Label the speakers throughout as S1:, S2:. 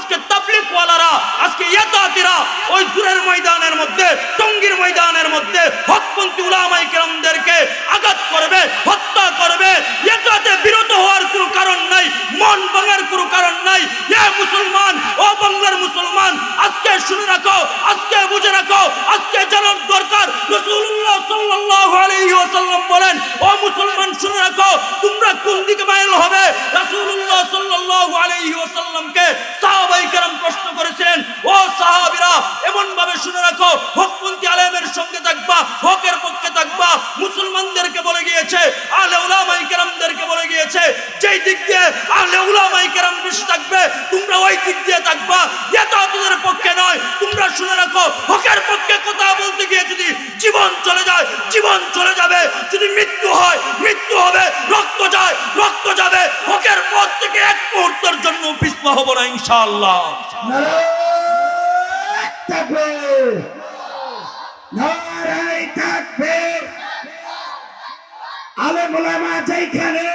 S1: আজকে তাবলিকওয়ালারা আজকে ইয়াতাতিরা ওই জুরের ময়দানের মধ্যে, টঙ্গীর ময়দানের মধ্যে হকপন্থী উলামাই কেরামদেরকে আঘাত করবে, হত্যা করবে। এটাতে বিরত হওয়ার কোনো কারণ নাই, মন ভাঙার কোনো কারণ নাই। এ মুসলমান, ও বাংলার মুসলমান, আজকে শুনে রাখো, আজকে বুঝে রাখো, আজকে জানার দরকার। রাসূলুল্লাহ সাল্লাল্লাহু আলাইহি ওয়াসাল্লাম বলেন, ও মুসলমান, শুনে রাখো, তোমরা কোন দিকে সঙ্গে থাকবা, হকের পক্ষে থাকবা, মুসলমানদেরকে বলে গিয়েছে, আলে উলামায়ে কেরামদেরকে বলে গিয়েছে, যেই দিক দিয়ে আলে উলামায়ে কেরাম বেশি থাকবে, তোমরা ওই দিক দিয়ে থাকবা এটা তোদের পক্ষে নয়, তোমরা শুনে রাখো, হকের পক্ষে কথা বলতে গিয়ে যদি জীবন চলে যায়, জীবন চলে যাবে, যদি মৃত্যু হয়, মৃত্যু হবে, রক্ত যায়, রক্ত যাবে, হকের পথ থেকে এক মুহূর্তের জন্য পিছপা হব না, ইনশাআল্লাহ।
S2: তাকবীর তাকবীর আলেম ওলামা যেখানে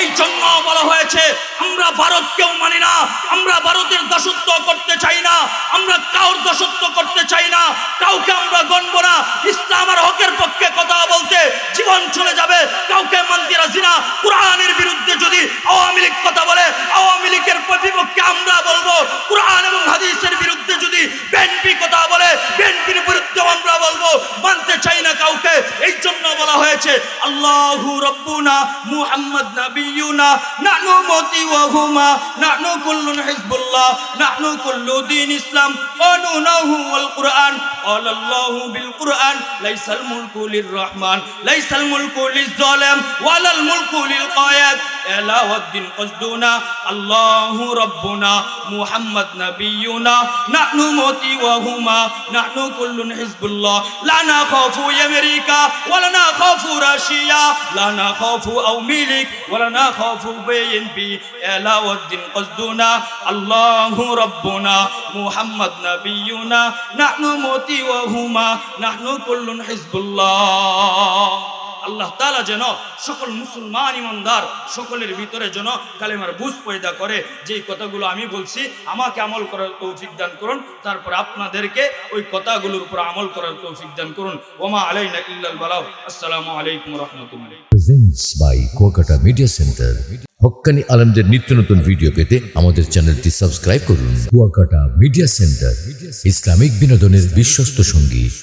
S1: এই জন্য বলা হয়েছে, আমরা ভারতকেও মানি না, আমরা ভারতের দাসত্ব করতে চাই না, আমরা কাউর দাসত্ব করতে চাই না কাউকে আমরা গণব না ইসলাম আর হকের পক্ষে কথা বলতে জীবন চলে যাবে কাউকে মানতে রাজি না কোরআনের বিরুদ্ধে যদি আওয়ামী লীগ কথা বলে আওয়ামী লীগের বিপক্ষে আমরা বলবো কোরআন এবং হাদিসের বিরুদ্ধে যদি বিএনপি কথা বলে বিএনপির বিরুদ্ধে আমরা বলবো মানতে চাই না কাউকে এই জন্য বলা হয়েছে আল্লাহু রব্বুনা মুহাম্মদ নাবিয়ুনা নানু মতি ওয়া হুমা নানু কুল্লুন হিজবুল্লাহ নানু কুল্লু দিন ইসলাম কানুনাহু ওয়াল কুরআন قال الله بالقرآن ليس الملك للرحمن ليس الملك للظالم ولا الملك للقايد إلا والدين قصدنا الله ربنا محمد نبينا نحن موتي وهما نحن كل حزب الله لا نخاف أمريكا ولا نخاف روسيا لا نخاف أو ملك ولا نخاف بي بي إلا والدين قصدنا الله ربنا محمد نبينا আল্লাহ তালা যেন সকল মুসলমান ইমানদার সকলের ভিতরে যেন কালেমার বুঝ পয়দা করে, যেই কথাগুলো আমি বলছি, আমাকে আমল করার তৌফিক দান করুন, তারপর আপনাদেরকে ওই কথাগুলোর উপর আমল করার তৌফিক দান করুন। ওমা আলাইনা ইল্লাল বালাউ। আসসালামু আলাইকুম রহমতুল্লাহ।
S3: Presents by Kuakata media centre হক্কানি আলমদের নিত্য নতুন ভিডিও পেতে আমাদের চ্যানেলটি সাবস্ক্রাইব করুন। কুয়াকাটা মিডিয়া সেন্টার ইসলামিক বিনোদনের বিশ্বস্ত সঙ্গী।